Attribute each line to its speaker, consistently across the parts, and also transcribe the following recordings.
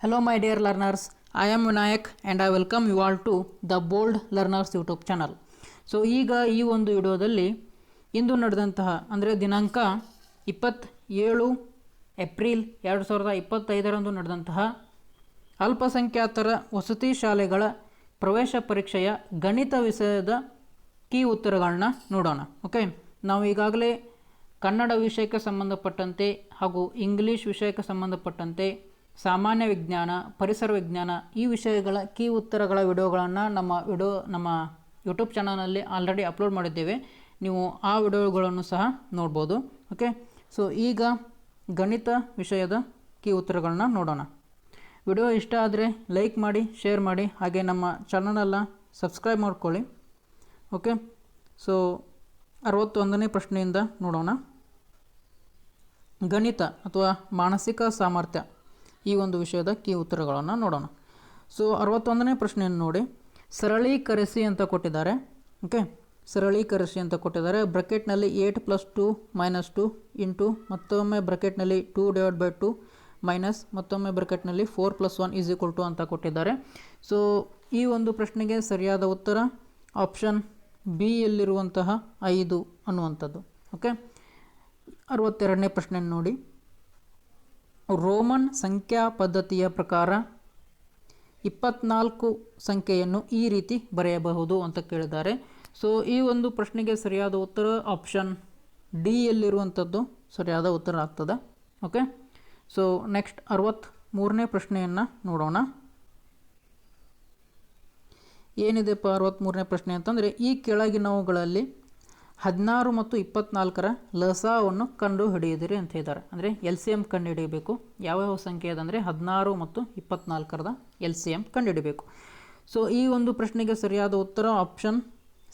Speaker 1: Hello, my dear learners. I am Vinayak and I welcome you all to the Bold Learners YouTube channel so ಈಗ ಈ ಒಂದು ವಿಡಿಯೋದಲ್ಲಿ ಇಂದು ನಡೆದಂತಹ ಅಂದರೆ ದಿನಾಂಕ ಇಪ್ಪತ್ತೇಳು ಏಪ್ರಿಲ್ ಎರಡು ಸಾವಿರದ ಇಪ್ಪತ್ತೈದರಂದು ನಡೆದಂತಹ ಅಲ್ಪಸಂಖ್ಯಾತರ ವಸತಿ ಶಾಲೆಗಳ ಪ್ರವೇಶ ಪರೀಕ್ಷೆಯ ಗಣಿತ ವಿಷಯದ ಕೀ ಉತ್ತರಗಳನ್ನ ನೋಡೋಣ. ಓಕೆ ನಾವು ಈಗಾಗಲೇ ಕನ್ನಡ ವಿಷಯಕ್ಕೆ ಸಂಬಂಧಪಟ್ಟಂತೆ ಹಾಗೂ ಇಂಗ್ಲೀಷ್ ವಿಷಯಕ್ಕೆ ಸಂಬಂಧಪಟ್ಟಂತೆ ಸಾಮಾನ್ಯ ವಿಜ್ಞಾನ, ಪರಿಸರ ವಿಜ್ಞಾನ ಈ ವಿಷಯಗಳ ಕೀ ಉತ್ತರಗಳ ವಿಡಿಯೋಗಳನ್ನು ನಮ್ಮ ವಿಡಿಯೋ, ನಮ್ಮ ಯೂಟ್ಯೂಬ್ ಚಾನಲಲ್ಲಿ ಆಲ್ರೆಡಿ ಅಪ್ಲೋಡ್ ಮಾಡಿದ್ದೇವೆ. ನೀವು ಆ ವಿಡಿಯೋಗಳನ್ನು ಸಹ ನೋಡ್ಬೋದು. ಓಕೆ ಸೊ ಈಗ ಗಣಿತ ವಿಷಯದ ಕೀ ಉತ್ತರಗಳನ್ನ ನೋಡೋಣ. ವಿಡಿಯೋ ಇಷ್ಟ ಆದರೆ ಲೈಕ್ ಮಾಡಿ ಶೇರ್ ಮಾಡಿ, ಹಾಗೆ ನಮ್ಮ ಚಾನಲನ್ನು ಸಬ್ಸ್ಕ್ರೈಬ್ ಮಾಡ್ಕೊಳ್ಳಿ. ಓಕೆ ಸೊ ಅರವತ್ತೊಂದನೇ ಪ್ರಶ್ನೆಯಿಂದ ನೋಡೋಣ. ಗಣಿತ ಅಥವಾ ಮಾನಸಿಕ ಸಾಮರ್ಥ್ಯ. ಈ ಒಂದು ವಿಷಯದ ಕೀ ಉತ್ತರಗಳನ್ನು ನೋಡೋಣ. ಸೊ ಅರವತ್ತೊಂದನೇ ಪ್ರಶ್ನೆಯನ್ನು ನೋಡಿ. ಸರಳೀಕರಿಸಿ ಅಂತ ಕೊಟ್ಟಿದ್ದಾರೆ. ಓಕೆ ಸರಳೀಕರಿಸಿ ಅಂತ ಕೊಟ್ಟಿದ್ದಾರೆ. ಬ್ರಕೆಟ್ನಲ್ಲಿ eight plus two minus two into ಮತ್ತೊಮ್ಮೆ ಬ್ರಕೆಟ್ನಲ್ಲಿ two divide by two minus ಮತ್ತೊಮ್ಮೆ ಬ್ರಕೆಟ್ನಲ್ಲಿ four plus one is equal to ಅಂತ ಕೊಟ್ಟಿದ್ದಾರೆ. ಸೊ ಈ ಒಂದು ಪ್ರಶ್ನೆಗೆ ಸರಿಯಾದ ಉತ್ತರ? ಆಪ್ಷನ್ ಬಿ ಯಲ್ಲಿರುವಂತಹ ಐದು ಅನ್ನುವಂಥದ್ದು. ಓಕೆ ಅರವತ್ತೆರಡನೇ ಪ್ರಶ್ನೆಯನ್ನು ನೋಡಿ. ರೋಮನ್ ಸಂಖ್ಯಾ ಪದ್ಧತಿಯ ಪ್ರಕಾರ ಇಪ್ಪತ್ನಾಲ್ಕು ಸಂಖ್ಯೆಯನ್ನು ಈ ರೀತಿ ಬರೆಯಬಹುದು ಅಂತ ಕೇಳಿದ್ದಾರೆ. ಸೊ ಈ ಒಂದು ಪ್ರಶ್ನೆಗೆ ಸರಿಯಾದ ಉತ್ತರ ಆಪ್ಷನ್ ಡಿ ಯಲ್ಲಿರುವಂಥದ್ದು ಸರಿಯಾದ ಉತ್ತರ ಆಗ್ತದೆ. ಓಕೆ ಸೊ ನೆಕ್ಸ್ಟ್ ಅರವತ್ತ್ಮೂರನೇ ಪ್ರಶ್ನೆಯನ್ನು ನೋಡೋಣ. ಏನಿದೆಪ್ಪ ಅರವತ್ತ್ಮೂರನೇ ಪ್ರಶ್ನೆ ಅಂತಂದರೆ ಈ ಕೆಳಗಿನವುಗಳಲ್ಲಿ ಹದಿನಾರು ಮತ್ತು ಇಪ್ಪತ್ನಾಲ್ಕರ ಲಸಾವನ್ನು ಕಂಡು ಹಿಡಿಯಿದಿರಿ ಅಂತ ಹೇಳಿದ್ದಾರೆ ಅಂದರೆ ಎಲ್ ಸಿ ಎಂ ಕಂಡು ಹಿಡಿಯಬೇಕು ಯಾವ್ಯಾವ ಸಂಖ್ಯೆ ಅದಂದರೆ ಹದಿನಾರು ಮತ್ತು ಇಪ್ಪತ್ನಾಲ್ಕರದ ಎಲ್ ಸಿ ಎಂ ಕಂಡು ಹಿಡಿಬೇಕು ಸೊ ಈ ಒಂದು ಪ್ರಶ್ನೆಗೆ ಸರಿಯಾದ ಉತ್ತರ ಆಪ್ಷನ್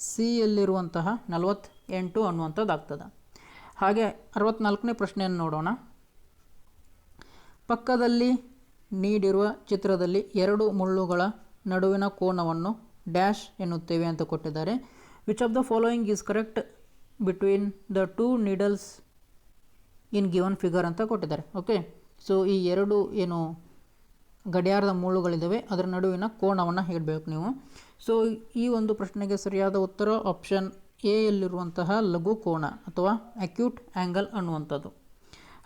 Speaker 1: ಸಿ ಯಲ್ಲಿರುವಂತಹ ನಲವತ್ತೆಂಟು ಅನ್ನುವಂಥದ್ದು ಆಗ್ತದೆ ಹಾಗೆ ಅರವತ್ನಾಲ್ಕನೇ ಪ್ರಶ್ನೆಯನ್ನು ನೋಡೋಣ. ಪಕ್ಕದಲ್ಲಿ ನೀಡಿರುವ ಚಿತ್ರದಲ್ಲಿ ಎರಡು ಮುಳ್ಳುಗಳ ನಡುವಿನ ಕೋನವನ್ನು ಡ್ಯಾಶ್ ಎನ್ನುತ್ತೇವೆ ಅಂತ ಕೊಟ್ಟಿದ್ದಾರೆ. Which of the following is correct between the two needles in given figure ಅಂತ ಕೊಟ್ಟಿದ್ದಾರೆ ಓಕೆ ಸೊ ಈ ಎರಡು, ಏನು, ಗಡಿಯಾರದ ಮುಳ್ಳುಗಳಿದ್ದಾವೆ ಅದರ ನಡುವಿನ ಕೋಣವನ್ನು ಹೇಳಬೇಕು ನೀವು. ಸೊ ಈ ಒಂದು ಪ್ರಶ್ನೆಗೆ ಸರಿಯಾದ ಉತ್ತರ ಆಪ್ಷನ್ ಎ ಲಘು ಕೋಣ ಅಥವಾ ಅಕ್ಯೂಟ್ ಆ್ಯಂಗಲ್ ಅನ್ನುವಂಥದ್ದು.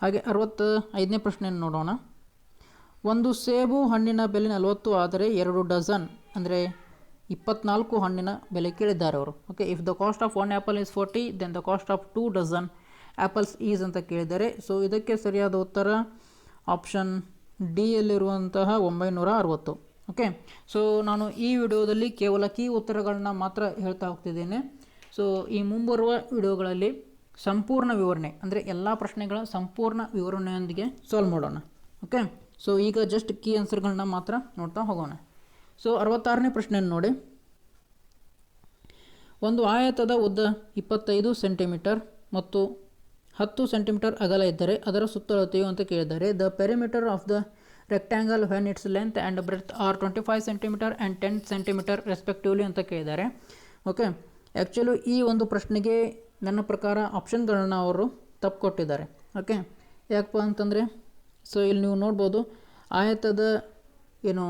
Speaker 1: ಹಾಗೆ ಅರವತ್ತ ಐದನೇ ಪ್ರಶ್ನೆಯನ್ನು ನೋಡೋಣ. ಒಂದು ಸೇಬು ಹಣ್ಣಿನ ಬೆಲೆ ನಲವತ್ತು ಆದರೆ ಎರಡು ಡಜನ್ ಅಂದರೆ ಇಪ್ಪತ್ನಾಲ್ಕು ಹಣ್ಣಿನ ಬೆಲೆ ಕೇಳಿದ್ದಾರೆ ಅವರು. Okay if the cost of one apple is forty then the cost of two dozen apples is ಅಂತ ಕೇಳಿದ್ದಾರೆ. ಸೊ ಇದಕ್ಕೆ ಸರಿಯಾದ ಉತ್ತರ ಆಪ್ಷನ್ ಡಿ ಯಲ್ಲಿರುವಂತಹ ಒಂಬೈನೂರ ಅರವತ್ತು ಓಕೆ ಸೊ ನಾನು ಈ ವಿಡಿಯೋದಲ್ಲಿ ಕೇವಲ ಕೀ ಉತ್ತರಗಳನ್ನ ಮಾತ್ರ ಹೇಳ್ತಾ ಹೋಗ್ತಿದ್ದೇನೆ. ಸೊ ಈ ಮುಂಬರುವ ವಿಡಿಯೋಗಳಲ್ಲಿ ಸಂಪೂರ್ಣ ವಿವರಣೆ, ಅಂದರೆ ಎಲ್ಲ ಪ್ರಶ್ನೆಗಳ ಸಂಪೂರ್ಣ ವಿವರಣೆಯೊಂದಿಗೆ ಸಾಲ್ವ್ ಮಾಡೋಣ. ಓಕೆ ಸೊ ಈಗ ಜಸ್ಟ್ ಕೀ ಆನ್ಸರ್ಗಳನ್ನ ಮಾತ್ರ ನೋಡ್ತಾ ಹೋಗೋಣ. ಸೊ ಅರವತ್ತಾರನೇ ಪ್ರಶ್ನೆಯನ್ನು ನೋಡಿ. ಒಂದು ಆಯತದ ಉದ್ದ ಇಪ್ಪತ್ತೈದು ಸೆಂಟಿಮೀಟರ್ ಮತ್ತು ಹತ್ತು ಸೆಂಟಿಮೀಟರ್ ಅಗಲ ಇದ್ದರೆ ಅದರ ಸುತ್ತಳತೆಯು ಅಂತ ಕೇಳಿದ್ದಾರೆ. The perimeter of the rectangle when its length and breadth are twenty five centimetre and ten centimetre respectively ಅಂತ ಕೇಳಿದ್ದಾರೆ. ಓಕೆ ಆ್ಯಕ್ಚುಲಿ ಈ ಒಂದು ಪ್ರಶ್ನೆಗೆ ನನ್ನ ಪ್ರಕಾರ ಆಪ್ಷನ್ಗಳನ್ನು ಅವರು ತಪ್ಪು ಕೊಟ್ಟಿದ್ದಾರೆ. ಓಕೆ ಯಾಕಪ್ಪ ಅಂತಂದರೆ ಸೊ ಇಲ್ಲಿ ನೀವು ನೋಡ್ಬೋದು, ಆಯತದ ಏನು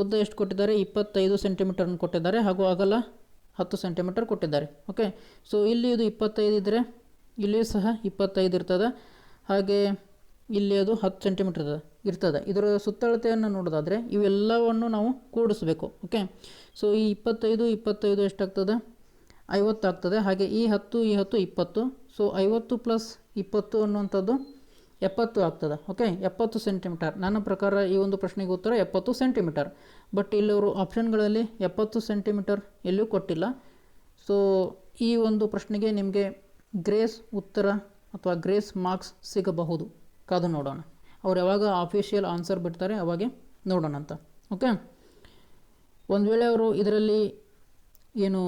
Speaker 1: ಉದ್ದ ಎಷ್ಟು ಕೊಟ್ಟಿದ್ದಾರೆ? ಇಪ್ಪತ್ತೈದು ಸೆಂಟಿಮೀಟರ್ನ ಕೊಟ್ಟಿದ್ದಾರೆ ಹಾಗೂ ಅಗಲ ಹತ್ತು ಸೆಂಟಿಮೀಟರ್ ಕೊಟ್ಟಿದ್ದಾರೆ. ಓಕೆ ಸೊ ಇಲ್ಲಿ ಇದು ಇಪ್ಪತ್ತೈದು ಇದ್ದರೆ ಇಲ್ಲಿಯೂ ಸಹ ಇಪ್ಪತ್ತೈದು ಇರ್ತದೆ. ಹಾಗೆ ಇಲ್ಲಿ ಅದು ಹತ್ತು ಸೆಂಟಿಮೀಟರ್ ಇರ್ತದೆ. ಇದರ ಸುತ್ತಳತೆಯನ್ನು ನೋಡೋದಾದರೆ ಇವೆಲ್ಲವನ್ನು ನಾವು ಕೂಡಿಸ್ಬೇಕು. ಓಕೆ ಸೊ ಈ ಇಪ್ಪತ್ತೈದು ಇಪ್ಪತ್ತೈದು ಎಷ್ಟಾಗ್ತದೆ? ಐವತ್ತು ಆಗ್ತದೆ ಹಾಗೆ ಈ ಹತ್ತು ಈ ಹತ್ತು, ಇಪ್ಪತ್ತು. ಸೊ ಐವತ್ತು ಪ್ಲಸ್ ಇಪ್ಪತ್ತು ಅನ್ನುವಂಥದ್ದು ಎಪ್ಪತ್ತು ಆಗ್ತದೆ ಓಕೆ ಎಪ್ಪತ್ತು ಸೆಂಟಿಮೀಟರ್ ನನ್ನ ಪ್ರಕಾರ ಈ ಒಂದು ಪ್ರಶ್ನೆಗೆ ಉತ್ತರ ಎಪ್ಪತ್ತು ಸೆಂಟಿಮೀಟರ್ ಬಟ್ ಇಲ್ಲಿ ಅವರು ಆಪ್ಷನ್ಗಳಲ್ಲಿ ಎಪ್ಪತ್ತು ಸೆಂಟಿಮೀಟರ್ ಎಲ್ಲೂ ಕೊಟ್ಟಿಲ್ಲ. ಸೊ ಈ ಒಂದು ಪ್ರಶ್ನೆಗೆ ನಿಮಗೆ ಗ್ರೇಸ್ ಉತ್ತರ ಅಥವಾ ಗ್ರೇಸ್ ಮಾರ್ಕ್ಸ್ ಸಿಗಬಹುದು. ಕಾದು ನೋಡೋಣ. ಅವ್ರು ಯಾವಾಗ ಆಫಿಷಿಯಲ್ ಆನ್ಸರ್ ಬಿಡ್ತಾರೆ ಅವಾಗೆ ನೋಡೋಣ ಅಂತ ಓಕೆ ಒಂದು ವೇಳೆ ಅವರು ಇದರಲ್ಲಿ ಏನು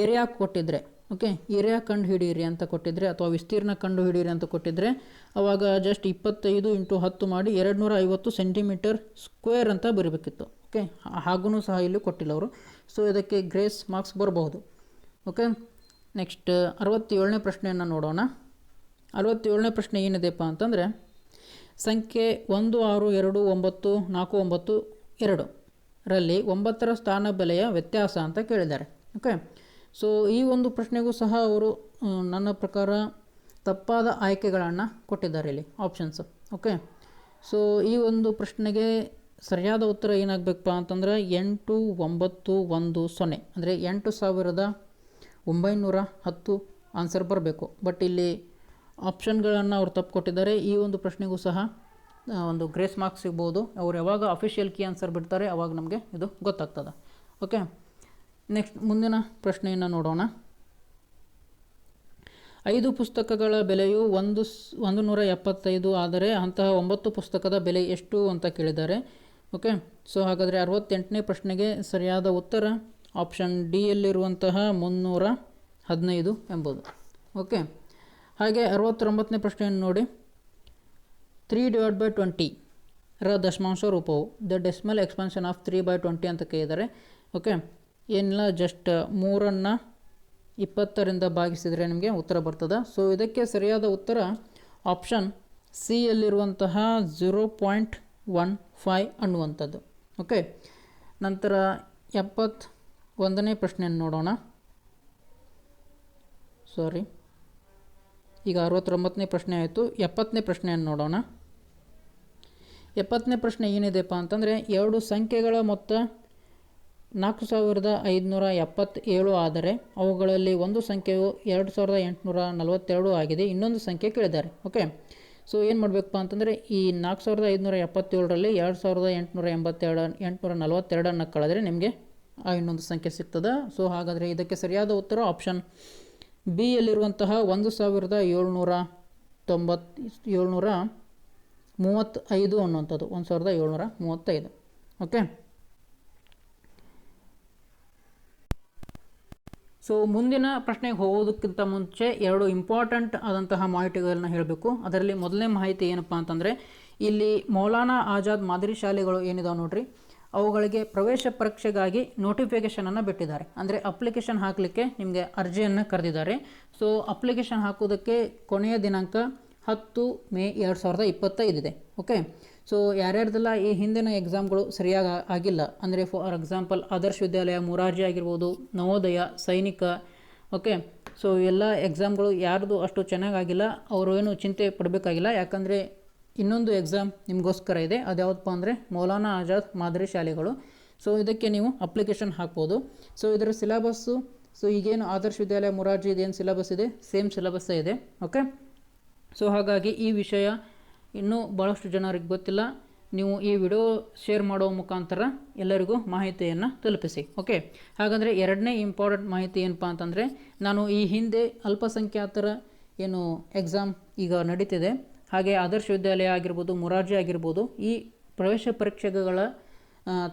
Speaker 1: ಏರಿಯಾ ಕೊಟ್ಟಿದ್ದರೆ ಓಕೆ ಏರಿಯಾ ಕಂಡು ಹಿಡೀರಿ ಅಂತ ಕೊಟ್ಟಿದ್ರೆ, ಅಥವಾ ವಿಸ್ತೀರ್ಣ ಕಂಡು ಹಿಡೀರಿ ಅಂತ ಕೊಟ್ಟಿದ್ದರೆ ಅವಾಗ ಜಸ್ಟ್ ಇಪ್ಪತ್ತೈದು ಇಂಟು ಹತ್ತು ಮಾಡಿ ಎರಡು ನೂರ ಐವತ್ತು ಸೆಂಟಿಮೀಟರ್ ಸ್ಕ್ವೇರ್ ಅಂತ ಬರೀಬೇಕಿತ್ತು. ಓಕೆ ಹಾಗೂ ಸಹ ಇಲ್ಲಿ ಕೊಟ್ಟಿಲ್ಲ ಅವರು ಸೊ ಇದಕ್ಕೆ ಗ್ರೇಸ್ ಮಾರ್ಕ್ಸ್ ಬರಬಹುದು. ಓಕೆ ನೆಕ್ಸ್ಟ್ ಅರವತ್ತೇಳನೇ ಪ್ರಶ್ನೆಯನ್ನು ನೋಡೋಣ. ಅರವತ್ತೇಳನೇ ಪ್ರಶ್ನೆ ಏನಿದೆಪ್ಪ ಅಂತಂದರೆ, ಸಂಖ್ಯೆ ಒಂದು, ಆರು, ಎರಡು, ಒಂಬತ್ತು, ನಾಲ್ಕು, ಒಂಬತ್ತು, ಎರಡು ರಲ್ಲಿ ಒಂಬತ್ತರ ಸ್ಥಾನ ಬೆಲೆಯ ವ್ಯತ್ಯಾಸ ಅಂತ ಕೇಳಿದ್ದಾರೆ. ಓಕೆ ಸೊ ಈ ಒಂದು ಪ್ರಶ್ನೆಗೂ ಸಹ ಅವರು ನನ್ನ ಪ್ರಕಾರ ತಪ್ಪಾದ ಆಯ್ಕೆಗಳನ್ನು ಕೊಟ್ಟಿದ್ದಾರೆ ಇಲ್ಲಿ ಆಪ್ಷನ್ಸ್ ಓಕೆ ಸೊ ಈ ಒಂದು ಪ್ರಶ್ನೆಗೆ ಸರಿಯಾದ ಉತ್ತರ ಏನಾಗಬೇಕಪ್ಪ ಅಂತಂದ್ರೆ ಎಂಟು ಒಂಬತ್ತು ಒಂದು ಸೊನ್ನೆ. ಅಂದರೆ ಎಂಟು ಸಾವಿರದ ಒಂಬೈನೂರ ಹತ್ತು ಆನ್ಸರ್ ಬರಬೇಕು. ಬಟ್ ಇಲ್ಲಿ ಆಪ್ಷನ್ಗಳನ್ನು ಅವ್ರು ತಪ್ಪು ಕೊಟ್ಟಿದ್ದಾರೆ. ಈ ಒಂದು ಪ್ರಶ್ನೆಗೂ ಸಹ ಒಂದು ಗ್ರೇಸ್ ಮಾರ್ಕ್ಸ್ ಸಿಗ್ಬೋದು. ಅವ್ರು ಯಾವಾಗ ಅಫಿಷಿಯಲ್ ಕೀ ಆನ್ಸರ್ ಬಿಡ್ತಾರೆ, ಅವಾಗ ನಮಗೆ ಇದು ಗೊತ್ತಾಗ್ತದೆ. ಓಕೆ ನೆಕ್ಸ್ಟ್ ಮುಂದಿನ ಪ್ರಶ್ನೆಯನ್ನು ನೋಡೋಣ. ಐದು ಪುಸ್ತಕಗಳ ಬೆಲೆಯು ಒಂದು ಒಂದು ನೂರ ಎಪ್ಪತ್ತೈದು ಆದರೆ ಅಂತಹ ಒಂಬತ್ತು ಪುಸ್ತಕದ ಬೆಲೆ ಎಷ್ಟು ಅಂತ ಕೇಳಿದ್ದಾರೆ. ಓಕೆ, ಸೊ ಹಾಗಾದರೆ ಅರವತ್ತೆಂಟನೇ ಪ್ರಶ್ನೆಗೆ ಸರಿಯಾದ ಉತ್ತರ, ಆಪ್ಷನ್ ಡಿಯಲ್ಲಿರುವಂತಹ ಮುನ್ನೂರ ಹದಿನೈದು ಎಂಬುದು. ಓಕೆ, ಹಾಗೆ ಅರವತ್ತೊಂಬತ್ತನೇ ಪ್ರಶ್ನೆಯನ್ನು ನೋಡಿ. ತ್ರೀ ಡಿವೈಡ್ ಬೈ ಟ್ವೆಂಟಿ, ರ ದಶಮಾಂಶ ರೂಪವು, the decimal expansion of three by twenty ಅಂತ ಕೇಳಿದ್ದಾರೆ. ಓಕೆ ಏನಿಲ್ಲ ಜಸ್ಟ್ ಮೂರನ್ನು ಇಪ್ಪತ್ತರಿಂದ ಭಾಗಿಸಿದರೆ ನಿಮಗೆ ಉತ್ತರ ಬರ್ತದೆ. ಸೊ ಇದಕ್ಕೆ ಸರಿಯಾದ ಉತ್ತರ ಆಪ್ಷನ್ ಸಿ ಯಲ್ಲಿರುವಂತಹ ಝೀರೋ ಪಾಯಿಂಟ್ ಒನ್ ಫೈ ಅನ್ನುವಂಥದ್ದು. ಓಕೆ ನಂತರ ಎಪ್ಪತ್ತು ಒಂದನೇ ಪ್ರಶ್ನೆಯನ್ನು ನೋಡೋಣ. ಸಾರಿ ಈಗ ಅರವತ್ತೊಂಬತ್ತನೇ ಪ್ರಶ್ನೆ ಆಯಿತು. ಎಪ್ಪತ್ತನೇ ಪ್ರಶ್ನೆಯನ್ನು ನೋಡೋಣ. ಎಪ್ಪತ್ತನೇ ಪ್ರಶ್ನೆ ಏನಿದೆಪ್ಪ ಅಂತಂದರೆ, ಎರಡು ಸಂಖ್ಯೆಗಳ ಮೊತ್ತ ನಾಲ್ಕು ಸಾವಿರದ ಐದುನೂರ ಎಪ್ಪತ್ತೇಳು ಆದರೆ ಅವುಗಳಲ್ಲಿ ಒಂದು ಸಂಖ್ಯೆಯು ಎರಡು ಸಾವಿರದ ಎಂಟುನೂರ ನಲವತ್ತೆರಡು ಆಗಿದೆ. ಇನ್ನೊಂದು ಸಂಖ್ಯೆ ಕೇಳಿದ್ದಾರೆ. ಓಕೆ? ಸೊ ಏನು ಮಾಡಬೇಕಪ್ಪ ಅಂತಂದರೆ ಈ ನಾಲ್ಕು ಸಾವಿರದ ಐದುನೂರ ಎಪ್ಪತ್ತೇಳರಲ್ಲಿ ಎರಡು ಸಾವಿರದ ಎಂಟುನೂರ ಎಂಬತ್ತೆರಡು, ಎಂಟುನೂರ ನಲವತ್ತೆರಡನ್ನು ಕಳೆದರೆ ನಿಮಗೆ ಆ ಇನ್ನೊಂದು ಸಂಖ್ಯೆ ಸಿಗ್ತದೆ. ಸೊ ಹಾಗಾದರೆ ಇದಕ್ಕೆ ಸರಿಯಾದ ಉತ್ತರ ಆಪ್ಷನ್ ಬಿ ಯಲ್ಲಿರುವಂತಹ ಒಂದು ಸಾವಿರದ ಏಳ್ನೂರ ತೊಂಬತ್ ಏಳ್ನೂರ ಮೂವತ್ತೈದು ಅನ್ನುವಂಥದ್ದು. ಒಂದು ಸಾವಿರದ ಏಳ್ನೂರ ಮೂವತ್ತೈದು. ಓಕೆ? ಸೊ ಮುಂದಿನ ಪ್ರಶ್ನೆಗೆ ಹೋಗೋದಕ್ಕಿಂತ ಮುಂಚೆ ಎರಡು ಇಂಪಾರ್ಟೆಂಟ್ ಆದಂತಹ ಮಾಹಿತಿಗಳನ್ನ ಹೇಳಬೇಕು. ಅದರಲ್ಲಿ ಮೊದಲನೇ ಮಾಹಿತಿ ಏನಪ್ಪ ಅಂತಂದರೆ, ಇಲ್ಲಿ ಮೌಲಾನಾ ಆಜಾದ್ ಮಾದರಿ ಶಾಲೆಗಳು ಏನಿದಾವೆ ನೋಡ್ರಿ? ಅವುಗಳಿಗೆ ಪ್ರವೇಶ ಪರೀಕ್ಷೆಗಾಗಿ ನೋಟಿಫಿಕೇಷನನ್ನು ಬಿಟ್ಟಿದ್ದಾರೆ. ಅಂದರೆ ಅಪ್ಲಿಕೇಶನ್ ಹಾಕಲಿಕ್ಕೆ ನಿಮಗೆ ಅರ್ಜಿಯನ್ನು ಕರೆದಿದ್ದಾರೆ. ಸೊ ಅಪ್ಲಿಕೇಶನ್ ಹಾಕೋದಕ್ಕೆ ಕೊನೆಯ ದಿನಾಂಕ ಹತ್ತು ಮೇ ಎರಡು ಸಾವಿರದ ಇಪ್ಪತ್ತೈದಿದೆ ಓಕೆ ಸೊ ಯಾರ್ಯಾರ್ದೆಲ್ಲ ಈ ಹಿಂದಿನ ಎಕ್ಸಾಮ್ಗಳು ಸರಿಯಾಗಿ ಆಗಿಲ್ಲ, ಅಂದರೆ ಫಾರ್ ಎಕ್ಸಾಂಪಲ್ ಆದರ್ಶ ವಿದ್ಯಾಲಯ, ಮುರಾರ್ಜಿ ಆಗಿರ್ಬೋದು, ನವೋದಯ, ಸೈನಿಕ ಓಕೆ ಸೊ ಎಲ್ಲ ಎಕ್ಸಾಮ್ಗಳು ಯಾರ್ದು ಅಷ್ಟು ಚೆನ್ನಾಗಾಗಿಲ್ಲ ಅವರು ಏನು ಚಿಂತೆ ಪಡಬೇಕಾಗಿಲ್ಲ. ಯಾಕಂದರೆ ಇನ್ನೊಂದು ಎಕ್ಸಾಮ್ ನಿಮಗೋಸ್ಕರ ಇದೆ. ಅದ್ಯಾವುದಪ್ಪ ಅಂದರೆ ಮೌಲಾನಾ ಆಜಾದ್ ಮಾದರಿ ಶಾಲೆಗಳು. ಸೊ ಇದಕ್ಕೆ ನೀವು ಅಪ್ಲಿಕೇಶನ್ ಹಾಕ್ಬೋದು. ಸೊ ಇದರ ಸಿಲೆಬಸ್ಸು ಸೊ ಈಗೇನು ಆದರ್ಶ ವಿದ್ಯಾಲಯ, ಮುರಾರ್ಜಿ ಇದೇನು ಸಿಲೆಬಸ್ ಇದೆ? ಸೇಮ್ ಸಿಲೆಬಸ್ಸೇ ಇದೆ ಓಕೆ ಸೊ ಹಾಗಾಗಿ ಈ ವಿಷಯ ಇನ್ನೂ ಭಾಳಷ್ಟು ಜನರಿಗೆ ಗೊತ್ತಿಲ್ಲ. ನೀವು ಈ ವಿಡಿಯೋ ಶೇರ್ ಮಾಡೋ ಮುಖಾಂತರ ಎಲ್ಲರಿಗೂ ಮಾಹಿತಿಯನ್ನು ತಲುಪಿಸಿ, ಓಕೆ? ಹಾಗಂದರೆ ಎರಡನೇ ಇಂಪಾರ್ಟೆಂಟ್ ಮಾಹಿತಿ ಏನಪ್ಪ ಅಂತಂದರೆ, ನಾನು ಈ ಹಿಂದೆ ಅಲ್ಪಸಂಖ್ಯಾತರ ಏನು ಎಕ್ಸಾಮ್ ಈಗ ನಡೀತಿದೆ. ಹಾಗೆ ಆದರ್ಶ ವಿದ್ಯಾಲಯ ಆಗಿರ್ಬೋದು, ಮುರಾರ್ಜಿ ಆಗಿರ್ಬೋದು, ಈ ಪ್ರವೇಶ ಪರೀಕ್ಷೆಗಳ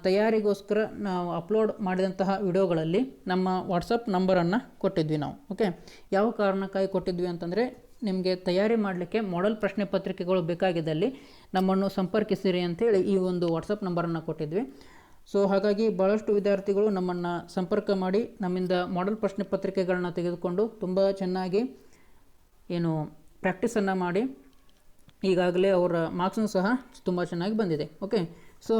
Speaker 1: ತಯಾರಿಗೋಸ್ಕರ ನಾವು ಅಪ್ಲೋಡ್ ಮಾಡಿದಂತಹ ವಿಡಿಯೋಗಳಲ್ಲಿ ನಮ್ಮ ವಾಟ್ಸಪ್ ನಂಬರನ್ನು ಕೊಟ್ಟಿದ್ವಿ ನಾವು, ಓಕೆ? ಯಾವ ಕಾರಣಕ್ಕಾಗಿ ಕೊಟ್ಟಿದ್ವಿ ಅಂತಂದರೆ ನಿಮಗೆ ತಯಾರಿ ಮಾಡಲಿಕ್ಕೆ ಮಾಡೆಲ್ ಪ್ರಶ್ನೆ ಪತ್ರಿಕೆಗಳು ಬೇಕಾಗಿದ್ದಲ್ಲಿ ನಮ್ಮನ್ನು ಸಂಪರ್ಕಿಸಿರಿ ಅಂತೇಳಿ ಈ ಒಂದು ವಾಟ್ಸಪ್ ನಂಬರನ್ನು ಕೊಟ್ಟಿದ್ವಿ. ಸೊ ಹಾಗಾಗಿ ಭಾಳಷ್ಟು ವಿದ್ಯಾರ್ಥಿಗಳು ನಮ್ಮನ್ನು ಸಂಪರ್ಕ ಮಾಡಿ ನಮ್ಮಿಂದ ಮಾಡೆಲ್ ಪ್ರಶ್ನೆ ಪತ್ರಿಕೆಗಳನ್ನ ತೆಗೆದುಕೊಂಡು ತುಂಬ ಚೆನ್ನಾಗಿ ಏನು ಪ್ರಾಕ್ಟೀಸನ್ನು ಮಾಡಿ ಈಗಾಗಲೇ ಅವರ ಮಾರ್ಕ್ಸೂ ಸಹ ತುಂಬ ಚೆನ್ನಾಗಿ ಬಂದಿದೆ. ಓಕೆ ಸೊ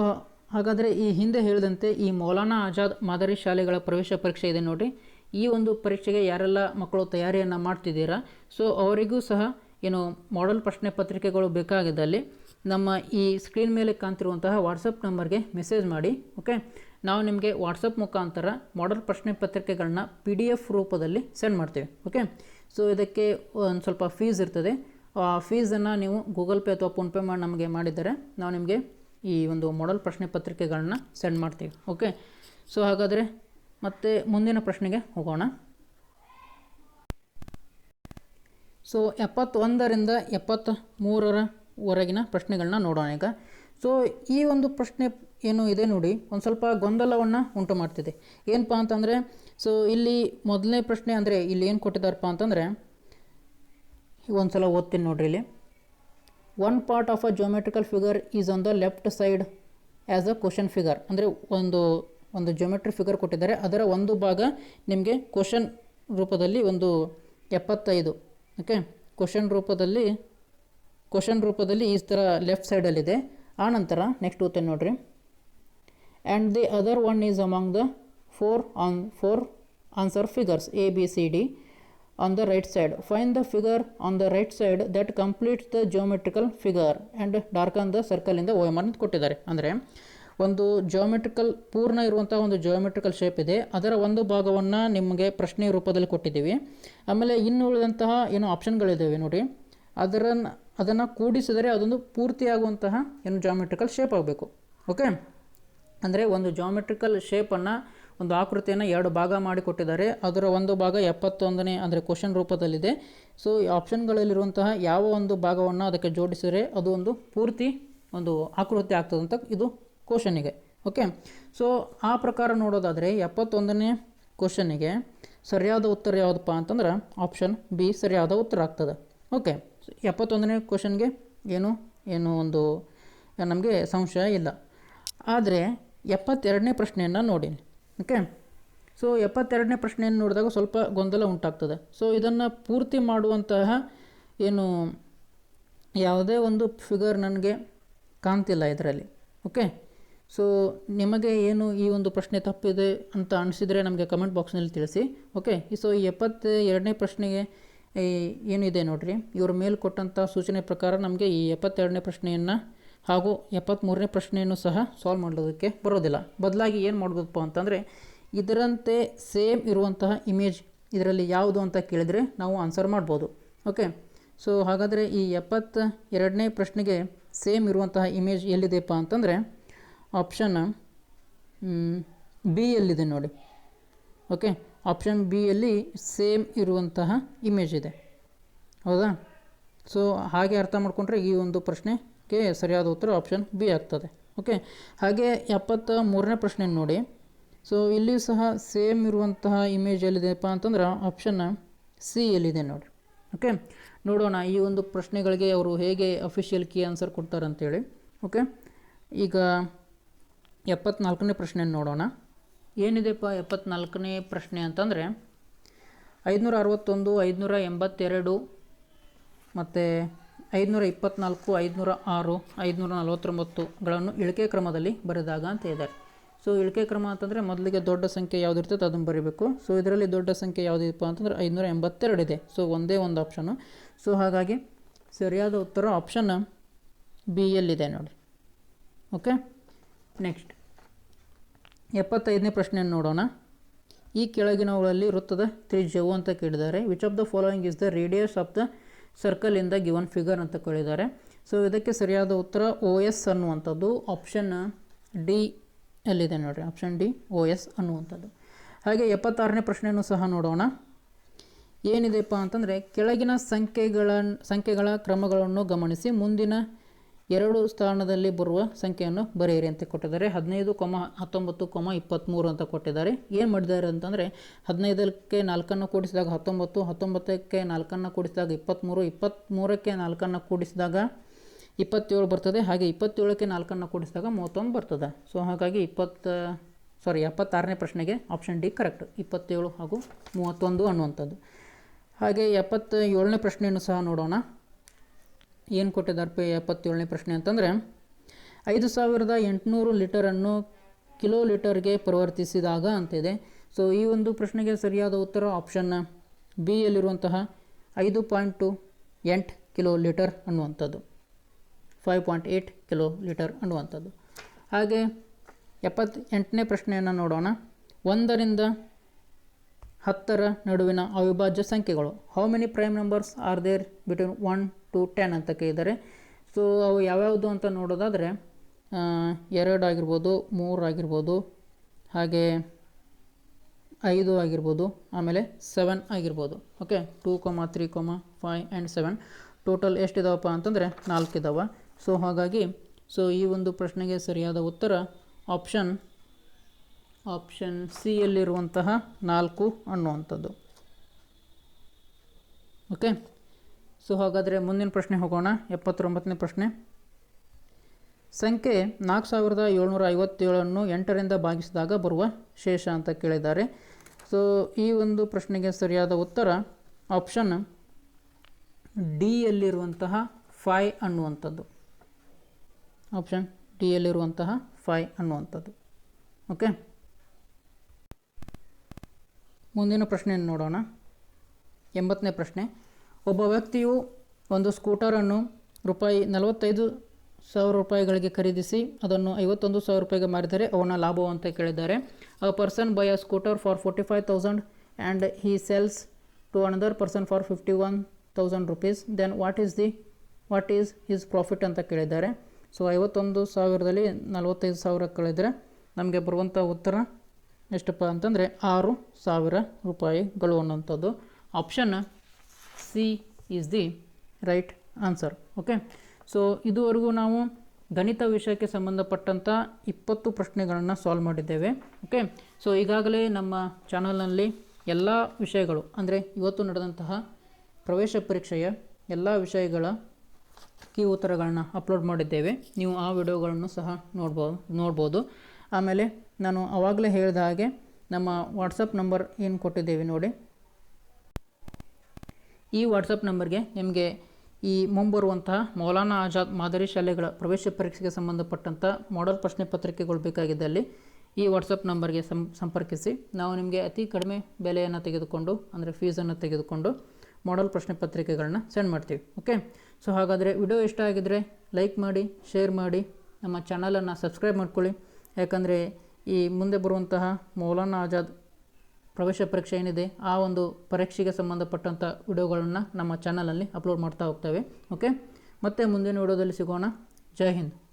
Speaker 1: ಹಾಗಾದರೆ ಈ ಹಿಂದೆ ಹೇಳಿದಂತೆ ಈ ಮೌಲಾನಾ ಆಜಾದ್ ಮಾದರಿ ಶಾಲೆಗಳ ಪ್ರವೇಶ ಪರೀಕ್ಷೆ ಇದೆ ನೋಡಿ. ಈ ಒಂದು ಪರೀಕ್ಷೆಗೆ ಯಾರೆಲ್ಲ ಮಕ್ಕಳು ತಯಾರಿಯನ್ನು ಮಾಡ್ತಿದ್ದೀರಾ? ಸೊ ಅವರಿಗೂ ಸಹ, ಏನು ಮಾಡಲ್ ಪ್ರಶ್ನೆ ಪತ್ರಿಕೆಗಳು ಬೇಕಾಗಿದ್ದಲ್ಲಿ ನಮ್ಮ ಈ ಸ್ಕ್ರೀನ್ ಮೇಲೆ ಕಾಣ್ತಿರುವಂತಹ ವಾಟ್ಸಪ್ ನಂಬರ್ಗೆ ಮೆಸೇಜ್ ಮಾಡಿ ಓಕೆ ನಾವು ನಿಮಗೆ ವಾಟ್ಸಪ್ ಮುಖಾಂತರ ಮಾಡಲ್ ಪ್ರಶ್ನೆ ಪತ್ರಿಕೆಗಳನ್ನ ಪಿ ಡಿ ಎಫ್ ರೂಪದಲ್ಲಿ ಸೆಂಡ್ ಮಾಡ್ತೀವಿ ಓಕೆ ಸೊ ಇದಕ್ಕೆ ಒಂದು ಸ್ವಲ್ಪ ಫೀಸ್ ಇರ್ತದೆ. ಆ ಫೀಸನ್ನು ನೀವು ಗೂಗಲ್ ಪೇ ಅಥವಾ ಫೋನ್ಪೇ ಮಾಡಿ ನಮಗೆ ಮಾಡಿದರೆ ನಾವು ನಿಮಗೆ ಈ ಒಂದು ಮಾಡಲ್ ಪ್ರಶ್ನೆ ಪತ್ರಿಕೆಗಳನ್ನ ಸೆಂಡ್ ಮಾಡ್ತೀವಿ ಓಕೆ ಸೊ ಹಾಗಾದರೆ ಮತ್ತೆ ಮುಂದಿನ ಪ್ರಶ್ನೆಗೆ ಹೋಗೋಣ. ಸೊ ಎಪ್ಪತ್ತೊಂದರಿಂದ ಎಪ್ಪತ್ತ ಮೂರರವರೆಗಿನ ಪ್ರಶ್ನೆಗಳನ್ನ ನೋಡೋಣ ಈಗ. ಸೊ ಈ ಒಂದು ಪ್ರಶ್ನೆ ಏನು ಇದೆ ನೋಡಿ, ಒಂದು ಸ್ವಲ್ಪ ಗೊಂದಲವನ್ನು ಉಂಟು ಮಾಡ್ತಿದೆ. ಏನಪ್ಪ ಅಂತಂದರೆ ಸೊ ಇಲ್ಲಿ ಮೊದಲನೇ ಪ್ರಶ್ನೆ ಅಂದರೆ ಇಲ್ಲಿ ಏನು ಕೊಟ್ಟಿದ್ದಾರಪ್ಪ ಅಂತಂದರೆ, ಒಂದು ಸಲ ಓದ್ತೀನಿ ನೋಡ್ರಿ ಇಲ್ಲಿ. One part of a geometrical figure is on the left side as a question figure ಅಂದರೆ ಒಂದು ಒಂದು ಜೋಮೆಟ್ರಿ ಫಿಗರ್ ಕೊಟ್ಟಿದ್ದಾರೆ. ಅದರ ಒಂದು ಭಾಗ ನಿಮಗೆ ಕ್ವಶನ್ ರೂಪದಲ್ಲಿ ಒಂದು ಎಪ್ಪತ್ತೈದು ಓಕೆ ಕ್ವಶನ್ ರೂಪದಲ್ಲಿ ಕ್ವಶನ್ ರೂಪದಲ್ಲಿ ಈ ಥರ ಲೆಫ್ಟ್ ಸೈಡಲ್ಲಿದೆ ಆನಂತರ ನಂತರ ನೆಕ್ಸ್ಟ್ ಓದ್ತೇನೆ ನೋಡಿರಿ? And the other one is among the four on four answer figures A B C D on the right side find the figure on the right side that completes the geometrical figure and dark on the ಸರ್ಕಲಿಂದ O M ಅಂತ ಕೊಟ್ಟಿದ್ದಾರೆ. ಅಂದರೆ ಒಂದು geometrical ಪೂರ್ಣ ಇರುವಂಥ ಒಂದು geometrical shape ಇದೆ. ಅದರ ಒಂದು ಭಾಗವನ್ನು ನಿಮಗೆ ಪ್ರಶ್ನೆ ರೂಪದಲ್ಲಿ ಕೊಟ್ಟಿದ್ದೀವಿ. ಆಮೇಲೆ ಇನ್ನು ಉಳಿದಂತಹ ಏನು ಆಪ್ಷನ್ಗಳಿದ್ದಾವೆ ನೋಡಿ. ಅದರ ಅದನ್ನು ಕೂಡಿಸಿದರೆ ಅದೊಂದು ಪೂರ್ತಿಯಾಗುವಂತಹ ಏನು ಜಾಮೆಟ್ರಿಕಲ್ ಶೇಪ್ ಆಗಬೇಕು. ಓಕೆ ಅಂದರೆ ಒಂದು ಜಾಮೆಟ್ರಿಕಲ್ ಶೇಪನ್ನು ಒಂದು ಆಕೃತಿಯನ್ನು ಎರಡು ಭಾಗ ಮಾಡಿಕೊಟ್ಟಿದ್ದಾರೆ ಅದರ ಒಂದು ಭಾಗ ಎಪ್ಪತ್ತೊಂದನೇ ಅಂದರೆ ಕ್ವಶನ್ ರೂಪದಲ್ಲಿದೆ. ಸೊ ಈ ಆಪ್ಷನ್ಗಳಲ್ಲಿರುವಂತಹ ಯಾವ ಒಂದು ಭಾಗವನ್ನು ಅದಕ್ಕೆ ಜೋಡಿಸಿದರೆ ಅದು ಒಂದು ಪೂರ್ತಿ ಒಂದು ಆಕೃತಿ ಆಗ್ತದಂತ ಇದು ಕ್ವಶನಿಗೆ ಓಕೆ? ಸೊ ಆ ಪ್ರಕಾರ ನೋಡೋದಾದರೆ ಎಪ್ಪತ್ತೊಂದನೇ ಕ್ವಶನಿಗೆ ಸರಿಯಾದ ಉತ್ತರ ಯಾವುದಪ್ಪ ಅಂತಂದ್ರೆ ಆಪ್ಷನ್ ಬಿ ಸರಿಯಾದ ಉತ್ತರ ಆಗ್ತದೆ, ಓಕೆ? ಎಪ್ಪತ್ತೊಂದನೇ ಕ್ವಶನ್ಗೆ ಏನು? ಏನು ಒಂದು, ನಮಗೆ ಸಂಶಯ ಇಲ್ಲ. ಆದರೆ ಎಪ್ಪತ್ತೆರಡನೇ ಪ್ರಶ್ನೆಯನ್ನು ನೋಡಿ ಓಕೆ? ಸೊ ಎಪ್ಪತ್ತೆರಡನೇ ಪ್ರಶ್ನೆಯನ್ನು ನೋಡಿದಾಗ ಸ್ವಲ್ಪ ಗೊಂದಲ ಉಂಟಾಗ್ತದೆ. ಸೊ ಇದನ್ನು ಪೂರ್ತಿ ಮಾಡುವಂತಹ ಏನು, ಯಾವುದೇ ಒಂದು ಫಿಗರ್ ನನಗೆ ಕಾಣ್ತಿಲ್ಲ ಇದರಲ್ಲಿ, ಓಕೆ? ಸೊ ನಿಮಗೆ ಏನು ಈ ಒಂದು ಪ್ರಶ್ನೆ ತಪ್ಪಿದೆ ಅಂತ ಅನಿಸಿದರೆ ನಮಗೆ ಕಮೆಂಟ್ ಬಾಕ್ಸ್ನಲ್ಲಿ ತಿಳಿಸಿ ಓಕೆ ಸೊ ಈ ಎಪ್ಪತ್ತ ಎರಡನೇ ಪ್ರಶ್ನೆಗೆ ಏನಿದೆ ನೋಡಿರಿ? ಇವ್ರ ಮೇಲೆ ಕೊಟ್ಟಂಥ ಸೂಚನೆ ಪ್ರಕಾರ ನಮಗೆ ಈ ಎಪ್ಪತ್ತೆರಡನೇ ಪ್ರಶ್ನೆಯನ್ನು ಹಾಗೂ ಎಪ್ಪತ್ತ್ಮೂರನೇ ಪ್ರಶ್ನೆಯನ್ನು ಸಹ ಸಾಲ್ವ್ ಮಾಡೋದಕ್ಕೆ ಬರೋದಿಲ್ಲ. ಬದಲಾಗಿ ಏನು ಮಾಡಬೇಕಪ್ಪ ಅಂತಂದರೆ, ಇದರಂತೆ ಸೇಮ್ ಇರುವಂತಹ ಇಮೇಜ್ ಇದರಲ್ಲಿ ಯಾವುದು ಅಂತ ಕೇಳಿದರೆ ನಾವು ಆನ್ಸರ್ ಮಾಡ್ಬೋದು ಓಕೆ ಸೊ ಹಾಗಾದರೆ ಈ ಎಪ್ಪತ್ತ ಎರಡನೇ ಪ್ರಶ್ನೆಗೆ ಸೇಮ್ ಇರುವಂತಹ ಇಮೇಜ್ ಎಲ್ಲಿದೆಪ್ಪ ಅಂತಂದರೆ ಆಪ್ಷನ್ ಬಿ ಯಲ್ಲಿದೆ ನೋಡಿ. ಓಕೆ ಆಪ್ಷನ್ ಬಿಯಲ್ಲಿ ಸೇಮ್ ಇರುವಂತಹ ಇಮೇಜ್ ಇದೆ. ಹೌದಾ? ಸೊ ಹಾಗೆ ಅರ್ಥ ಮಾಡಿಕೊಂಡ್ರೆ ಈ ಒಂದು ಪ್ರಶ್ನೆಗೆ ಸರಿಯಾದ ಉತ್ತರ ಆಪ್ಷನ್ ಬಿ ಆಗ್ತದೆ. ಓಕೆ ಹಾಗೆ ಎಪ್ಪತ್ತ ಮೂರನೇ ಪ್ರಶ್ನೆ ನೋಡಿ. ಸೊ ಇಲ್ಲಿ ಸಹ ಸೇಮ್ ಇರುವಂತಹ ಇಮೇಜ್ ಎಲ್ಲಿದೆಪ್ಪ ಅಂತಂದ್ರೆ ಆಪ್ಷನ್ ಸಿ ಎಲ್ಲಿದೆ ನೋಡಿ. ಓಕೆ ನೋಡೋಣ ಈ ಒಂದು ಪ್ರಶ್ನೆಗಳಿಗೆ ಅವರು ಹೇಗೆ ಅಫಿಷಿಯಲ್ ಕೀ ಆನ್ಸರ್ ಕೊಡ್ತಾರೆ ಅಂತೇಳಿ ಓಕೆ ಈಗ ಎಪ್ಪತ್ನಾಲ್ಕನೇ ಪ್ರಶ್ನೆ ನೋಡೋಣ. ಏನಿದೆಪ್ಪ ಎಪ್ಪತ್ನಾಲ್ಕನೇ ಪ್ರಶ್ನೆ ಅಂತಂದರೆ ಐದುನೂರ ಅರವತ್ತೊಂದು ಐದುನೂರ ಎಂಬತ್ತೆರಡು ಮತ್ತು ಐದುನೂರ ಇಪ್ಪತ್ನಾಲ್ಕು ಐದುನೂರ ಆರು ಐದುನೂರ ನಲವತ್ತೊಂಬತ್ತುಗಳನ್ನು ಇಳಿಕೆ ಕ್ರಮದಲ್ಲಿ ಬರೆದಾಗ ಅಂತ ಇದ್ದಾರೆ ಸೊ, ಇಳಿಕೆ ಕ್ರಮ ಅಂತಂದರೆ ಮೊದಲಿಗೆ ದೊಡ್ಡ ಸಂಖ್ಯೆ ಯಾವುದಿರ್ತದೆ ಅದನ್ನು ಬರೀಬೇಕು. ಸೊ, ಇದರಲ್ಲಿ ದೊಡ್ಡ ಸಂಖ್ಯೆ ಯಾವುದಿದೆಪ್ಪ ಅಂತಂದರೆ ಐದುನೂರ ಎಂಬತ್ತೆರಡು ಇದೆ. ಸೊ, ಒಂದೇ ಒಂದು ಆಪ್ಷನು ಸೊ, ಹಾಗಾಗಿ ಸರಿಯಾದ ಉತ್ತರ ಆಪ್ಷನ್ ಬಿ ಎಲ್ಲಿದೆ ನೋಡಿ. ಓಕೆ ನೆಕ್ಸ್ಟ್ ಎಪ್ಪತ್ತೈದನೇ ಪ್ರಶ್ನೆಯನ್ನು ನೋಡೋಣ. ಈ ಕೆಳಗಿನವುಗಳಲ್ಲಿ ವೃತ್ತದ ತ್ರಿಜ್ಯವು ಅಂತ ಕೇಳಿದ್ದಾರೆ. Which of the following is the radius of the circle in the given figure ಅಂತ ಕೇಳಿದ್ದಾರೆ. ಸೊ ಇದಕ್ಕೆ ಸರಿಯಾದ ಉತ್ತರ ಓ ಎಸ್ ಅನ್ನುವಂಥದ್ದು. ಆಪ್ಷನ್ ಡಿ ಎಲ್ಲಿದೆ ನೋಡಿರಿ. ಆಪ್ಷನ್ ಡಿ ಓ ಎಸ್ ಅನ್ನುವಂಥದ್ದು. ಹಾಗೆ ಎಪ್ಪತ್ತಾರನೇ ಪ್ರಶ್ನೆಯನ್ನು ಸಹ ನೋಡೋಣ. ಏನಿದೆಪ್ಪ ಅಂತಂದರೆ, ಕೆಳಗಿನ ಸಂಖ್ಯೆಗಳ ಸಂಖ್ಯೆಗಳ ಕ್ರಮಗಳನ್ನು ಗಮನಿಸಿ. ಮುಂದಿನ ಎರಡು ಸ್ಥಾನದಲ್ಲಿ ಬರುವ ಸಂಖ್ಯೆಯನ್ನು ಬರೆಯಿರಿ ಅಂತ ಕೊಟ್ಟಿದ್ದಾರೆ. ಹದಿನೈದು ಕೊಮ ಹತ್ತೊಂಬತ್ತು ಕೊಮ ಇಪ್ಪತ್ತ್ಮೂರು ಅಂತ ಕೊಟ್ಟಿದ್ದಾರೆ. ಏನು ಮಾಡಿದ್ದಾರೆ ಅಂತಂದರೆ, ಹದಿನೈದಕ್ಕೆ ನಾಲ್ಕನ್ನು ಕೂಡಿಸಿದಾಗ ಹತ್ತೊಂಬತ್ತು, ಹತ್ತೊಂಬತ್ತಕ್ಕೆ ನಾಲ್ಕನ್ನು ಕೂಡಿಸಿದಾಗ ಇಪ್ಪತ್ತ್ಮೂರು ಇಪ್ಪತ್ತ್ಮೂರಕ್ಕೆ ನಾಲ್ಕನ್ನು ಕೂಡಿಸಿದಾಗ ಇಪ್ಪತ್ತೇಳು ಬರ್ತದೆ. ಹಾಗೆ ಇಪ್ಪತ್ತೇಳಕ್ಕೆ ನಾಲ್ಕನ್ನು ಕೂಡಿಸಿದಾಗ ಮೂವತ್ತೊಂದು ಬರ್ತದೆ. ಸೊ ಹಾಗಾಗಿ ಇಪ್ಪತ್ತು ಸಾರಿ ಎಪ್ಪತ್ತಾರನೇ ಪ್ರಶ್ನೆಗೆ ಆಪ್ಷನ್ ಡಿ ಕರೆಕ್ಟ್ ಇಪ್ಪತ್ತೇಳು ಹಾಗೂ ಮೂವತ್ತೊಂದು ಅನ್ನುವಂಥದ್ದು. ಹಾಗೆ ಎಪ್ಪತ್ತ ಏಳನೇ ಪ್ರಶ್ನೆಯನ್ನು ಸಹ ನೋಡೋಣ. ಏನು ಕೊಟ್ಟಿದ್ದಾರೆ ಪೇ ಎಪ್ಪತ್ತೇಳನೇ ಪ್ರಶ್ನೆ ಅಂತಂದರೆ, ಐದು ಸಾವಿರದ ಎಂಟುನೂರು ಲೀಟರನ್ನು ಕಿಲೋ ಲೀಟರ್ಗೆ ಪರಿವರ್ತಿಸಿದಾಗ ಅಂತಿದೆ. ಸೊ ಈ ಒಂದು ಪ್ರಶ್ನೆಗೆ ಸರಿಯಾದ ಉತ್ತರ ಆಪ್ಷನ್ ಬಿ ಯಲ್ಲಿರುವಂತಹ ಐದು ಟು ಎಂಟು ಕಿಲೋ ಲೀಟರ್ ಅನ್ನುವಂಥದ್ದು. Five point eight kilo litre ಅನ್ನುವಂಥದ್ದು. ಹಾಗೆ ಎಪ್ಪತ್ತೆಂಟನೇ ಪ್ರಶ್ನೆಯನ್ನು ನೋಡೋಣ. ಒಂದರಿಂದ ಹತ್ತರ ನಡುವಿನ ಅವಿಭಾಜ್ಯ ಸಂಖ್ಯೆಗಳು. How many prime numbers are there between one to ten ಅಂತ ಕೇಳಿದ್ದಾರೆ ಸೊ ಅವು ಯಾವ್ಯಾವುದು ಅಂತ ನೋಡೋದಾದರೆ ಎರಡು ಆಗಿರ್ಬೋದು, ಮೂರು ಆಗಿರ್ಬೋದು, ಹಾಗೆ ಐದು ಆಗಿರ್ಬೋದು, ಆಮೇಲೆ ಸೆವೆನ್ ಆಗಿರ್ಬೋದು. Okay two comma three comma five and seven total ಎಷ್ಟಿದಾವಪ್ಪ ಅಂತಂದರೆ, ನಾಲ್ಕು ಇದಾವೆ. ಸೊ ಹಾಗಾಗಿ ಸೊ ಈ ಒಂದು ಪ್ರಶ್ನೆಗೆ ಸರಿಯಾದ ಉತ್ತರ ಆಪ್ಷನ್ ಆಪ್ಷನ್ ಸಿ ಯಲ್ಲಿರುವಂತಹ ನಾಲ್ಕು ಅನ್ನುವಂಥದ್ದು. ಓಕೆ? ಸೊ, ಹಾಗಾದರೆ ಮುಂದಿನ ಪ್ರಶ್ನೆ ಹೋಗೋಣ. ಎಪ್ಪತ್ತೊಂಬತ್ತನೇ ಪ್ರಶ್ನೆ. ಸಂಖ್ಯೆ ನಾಲ್ಕು ಸಾವಿರದ ಏಳ್ನೂರ ಐವತ್ತೇಳನ್ನು ಎಂಟರಿಂದ ಭಾಗಿಸಿದಾಗ ಬರುವ ಶೇಷ ಅಂತ ಕೇಳಿದ್ದಾರೆ. ಸೊ, ಈ ಒಂದು ಪ್ರಶ್ನೆಗೆ ಸರಿಯಾದ ಉತ್ತರ ಆಪ್ಷನ್ ಡಿ ಯಲ್ಲಿರುವಂತಹ ಫೈ ಅನ್ನುವಂಥದ್ದು. ಆಪ್ಷನ್ ಡಿ ಯಲ್ಲಿರುವಂತಹ ಫೈ ಅನ್ನುವಂಥದ್ದು. ಓಕೆ? ಮುಂದಿನ ಪ್ರಶ್ನೆಯನ್ನು ನೋಡೋಣ. ಎಂಬತ್ತನೇ ಪ್ರಶ್ನೆ. ಒಬ್ಬ ವ್ಯಕ್ತಿಯು ಒಂದು ಸ್ಕೂಟರನ್ನು ರೂಪಾಯಿ ನಲವತ್ತೈದು ಸಾವಿರ ರೂಪಾಯಿಗಳಿಗೆ ಖರೀದಿಸಿ ಅದನ್ನು ಐವತ್ತೊಂದು ಸಾವಿರ ರೂಪಾಯಿಗೆ ಮಾರಿದರೆ ಅವನ ಲಾಭ ಅಂತ ಕೇಳಿದ್ದಾರೆ. A person buy a scooter for forty five thousand and he sells to another person for fifty one thousand rupees then what is the what is his profit ಅಂತ ಕೇಳಿದ್ದಾರೆ. ಸೊ ಐವತ್ತೊಂದು ಸಾವಿರದಲ್ಲಿ ನಲವತ್ತೈದು ಸಾವಿರ ಕಳೆದರೆ ನಮಗೆ ಬರುವಂಥ ಉತ್ತರ ಎಷ್ಟಪ್ಪ ಅಂತಂದರೆ ಆರು ಸಾವಿರ ರೂಪಾಯಿಗಳು ಅನ್ನೋಂಥದ್ದು option C is the right answer okay so ಇದುವರೆಗೂ ನಾವು ಗಣಿತ ವಿಷಯಕ್ಕೆ ಸಂಬಂಧಪಟ್ಟಂಥ ಇಪ್ಪತ್ತು ಪ್ರಶ್ನೆಗಳನ್ನು ಸಾಲ್ವ್ ಮಾಡಿದ್ದೇವೆ. ಓಕೆ ಸೊ ಈಗಾಗಲೇ ನಮ್ಮ ಚಾನಲ್ನಲ್ಲಿ ಎಲ್ಲ ವಿಷಯಗಳು, ಅಂದರೆ ಇವತ್ತು ನಡೆದಂತಹ ಪ್ರವೇಶ ಪರೀಕ್ಷೆಯ ಎಲ್ಲ ವಿಷಯಗಳ ಕೀ ಉತ್ತರಗಳನ್ನು ಅಪ್ಲೋಡ್ ಮಾಡಿದ್ದೇವೆ. ನೀವು ಆ ವಿಡಿಯೋಗಳನ್ನು ಸಹ ನೋಡ್ಬೋದು ನೋಡ್ಬೋದು. ಆಮೇಲೆ ನಾನು ಆವಾಗಲೇ ಹೇಳಿದ ಹಾಗೆ ನಮ್ಮ ವಾಟ್ಸಪ್ ನಂಬರ್ ಏನು ಕೊಟ್ಟಿದ್ದೇವೆ ನೋಡಿ. ಈ ವಾಟ್ಸಪ್ ನಂಬರ್ಗೆ ನಿಮಗೆ ಈ ಮುಂಬರುವಂತಹ ಮೌಲಾನಾ ಆಜಾದ್ ಮಾದರಿ ಶಾಲೆಗಳ ಪ್ರವೇಶ ಪರೀಕ್ಷೆಗೆ ಸಂಬಂಧಪಟ್ಟಂಥ ಮಾಡೆಲ್ ಪ್ರಶ್ನೆ ಪತ್ರಿಕೆಗಳು ಬೇಕಾಗಿದ್ದಲ್ಲಿ ಈ ವಾಟ್ಸಪ್ ನಂಬರ್ಗೆ ಸಂಪರ್ಕಿಸಿ. ನಾವು ನಿಮಗೆ ಅತಿ ಕಡಿಮೆ ಬೆಲೆಯನ್ನು ತೆಗೆದುಕೊಂಡು, ಅಂದರೆ ಫೀಸನ್ನು ತೆಗೆದುಕೊಂಡು ಮಾಡೆಲ್ ಪ್ರಶ್ನೆ ಪತ್ರಿಕೆಗಳನ್ನ ಸೆಂಡ್ ಮಾಡ್ತೀವಿ ಓಕೆ ಸೊ ಹಾಗಾದರೆ ವಿಡಿಯೋ ಇಷ್ಟ ಆಗಿದ್ದರೆ ಲೈಕ್ ಮಾಡಿ ಶೇರ್ ಮಾಡಿ, ನಮ್ಮ ಚಾನಲನ್ನು ಸಬ್ಸ್ಕ್ರೈಬ್ ಮಾಡ್ಕೊಳ್ಳಿ. ಯಾಕಂದರೆ ಈ ಮುಂದೆ ಬರುವಂತಹ ಮೌಲಾನಾ ಆಜಾದ್ ಪ್ರವೇಶ ಪರೀಕ್ಷೆ ಏನಿದೆ, ಆ ಒಂದು ಪರೀಕ್ಷೆಗೆ ಸಂಬಂಧಪಟ್ಟಂಥ ವಿಡಿಯೋಗಳನ್ನು ನಮ್ಮ ಚಾನಲಲ್ಲಿ ಅಪ್ಲೋಡ್ ಮಾಡ್ತಾ ಹೋಗ್ತೇವೆ. ಓಕೆ ಮತ್ತೆ ಮುಂದಿನ ವಿಡಿಯೋದಲ್ಲಿ ಸಿಗೋಣ. ಜೈ ಹಿಂದ್.